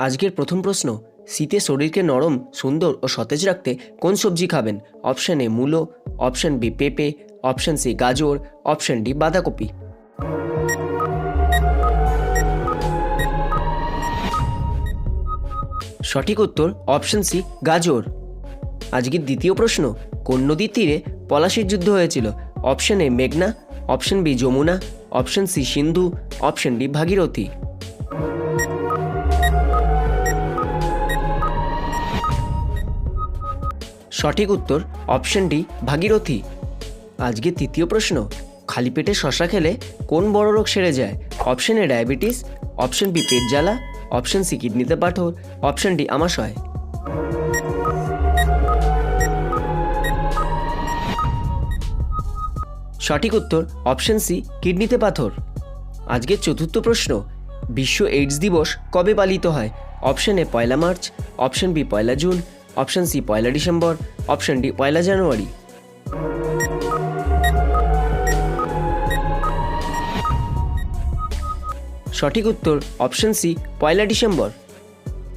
আজকের প্রথম প্রশ্ন, শীতে শরীরকে নরম, সুন্দর ও সতেজ রাখতে কোন সবজি খাবেন? অপশন এ মূলো, অপশন বি পেঁপে, অপশন সি গাজর, অপশন ডি বাঁধাকপি। সঠিক উত্তর, অপশন সি গাজর। আজকের দ্বিতীয় প্রশ্ন, কোন নদীর তীরে পলাশির যুদ্ধ হয়েছিল? অপশন এ মেঘনা, option B Jamuna, option C Sindhu, option D Bhagirathi. সঠিক উত্তর অপশন ডি ভাগীরথী। আজকে তৃতীয় প্রশ্ন, খালি পেটে শশা খেলে কোন বড় রোগ সেরে যায়? Option A diabetes, option B পেট জ্বালা, অপশন সি কিডনিতে পাথর, অপশন ডি আমাশয়। সঠিক উত্তর অপশন সি কিডনিতে পাথর। আজকের চতুর্থ প্রশ্ন, বিশ্ব এইডস দিবস কবে পালিত হয়? অপশন এ পয়লা মার্চ, অপশন বি পয়লা জুন অপশন সি পয়লা ডিসেম্বর। অপশন ডি পয়লা জানুয়ারি। সঠিক উত্তর অপশন সি পয়লা ডিসেম্বর।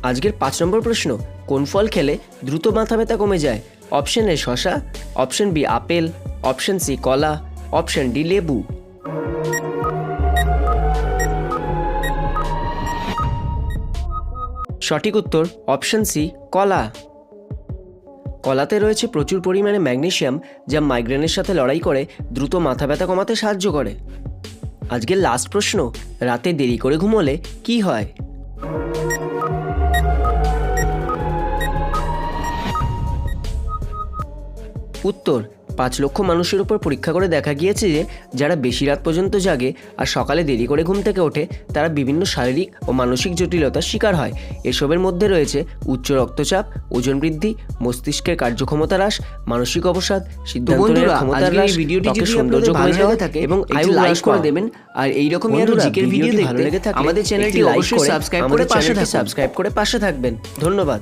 আজকের পাঁচ নম্বর প্রশ্ন, কোন ফল খেলে দ্রুত মাথা ব্যথা কমে যায়? অপশন এ শশা option B apple. Option C কলা। অপশন ডি লেবু। সঠিক উত্তর অপশন সি কলা। কলাতে রয়েছে প্রচুর পরিমাণে ম্যাগনেশিয়াম, যা মাইগ্রেনের সাথে লড়াই করে, দ্রুত মাথা ব্যথা কমাতে সাহায্য করে। আজকের লাস্ট প্রশ্ন, রাতে দেরি করে ঘুমোলে কি হয়? উত্তর পাঁচ লক্ষ মানুষের উপর পরীক্ষা করে দেখা গিয়েছে যে যারা বেশি রাত পর্যন্ত জাগে আর সকালে দেরি করে ঘুম থেকে ওঠে তারা বিভিন্ন শারীরিক ও মানসিক জটিলতার শিকার হয়। এসবের মধ্যে রয়েছে উচ্চ রক্তচাপ ওজন বৃদ্ধি মস্তিষ্কের কার্যক্ষমতা হ্রাস মানসিক অবসাদ সিদ্ধান্ত ক্ষমতা হ্রাস ভিডিওটি যদি সৌন্দর্য ভালো কমে যাওয়া থাকে এবং লাইক করে দেবেন। আর এইরকমই আরও জিকের ভিডিও দেখতে আমাদের চ্যানেলটি অবশ্যই করে সাবস্ক্রাইব করে পাশে সাবস্ক্রাইব করে পাশে থাকবেন। ধন্যবাদ।